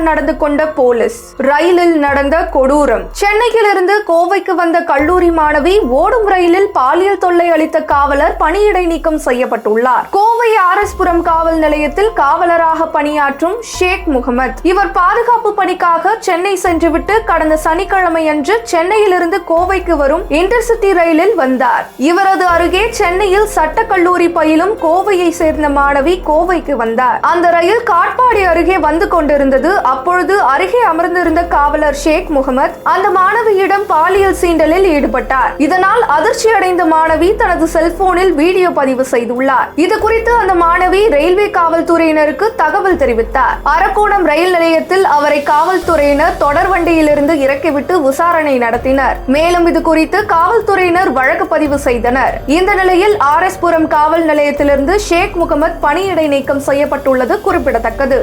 நடந்து கொண்ட போலீஸ். ரயிலில் நடந்த கொடூரம். சென்னையிலிருந்து கோவைக்கு வந்த கல்லூரி மாணவி ஓடும் ரயிலில் பாலியல் தொல்லை அளித்த காவலர் பணியிடை நீக்கம் செய்யப்பட்டுள்ளார். கோவை ஆர்எஸ்புரம் காவல் நிலையத்தில் காவலராக பணியாற்றும் ஷேக் முகமது. இவர் பாதுகாப்பு பணிக்காக சென்னை சென்றுவிட்டு கடந்த சனிக்கிழமை சனிக்கிழமையன்று சென்னையிலிருந்து கோவைக்கு வரும் இன்டர்சிட்டி ரயிலில் வந்தார். இவரது அருகே சென்னையில் சட்ட கல்லூரி பயிலும் கோவையை சேர்ந்த மாணவி கோவைக்கு வந்தார். அந்த ரயில் காட்பாடி அருகே வந்து கொண்டிருந்தது அப்பொழுது அருகே அமர்ந்திருந்த காவலர் ஷேக் முகமது அந்த மாணவியிடம் பாலியல் சீண்டலில் ஈடுபட்டார். இதனால் அதிர்ச்சி அடைந்த மாணவி தனது செல்போனில் வீடியோ பதிவு செய்துள்ளார். இது குறித்து அந்த மாணவி ரயில்வே காவல்துறையினருக்கு தகவல் தெரிவித்தார். அரக்கோணம் ரயில் நிலையத்தில் அவரை காவல்துறையினர் தொடர் வண்டியிலிருந்து இறக்கிவிட்டு விசாரணை நடத்தினர். மேலும் இது குறித்து காவல்துறையினர் வழக்கு பதிவு செய்தனர். இந்த நிலையில் ஆர் எஸ் புரம் காவல் நிலையத்திலிருந்து ஷேக் முகமது பணியிடை நீக்கம் செய்யப்பட்டுள்ளது குறிப்பிடத்தக்கது.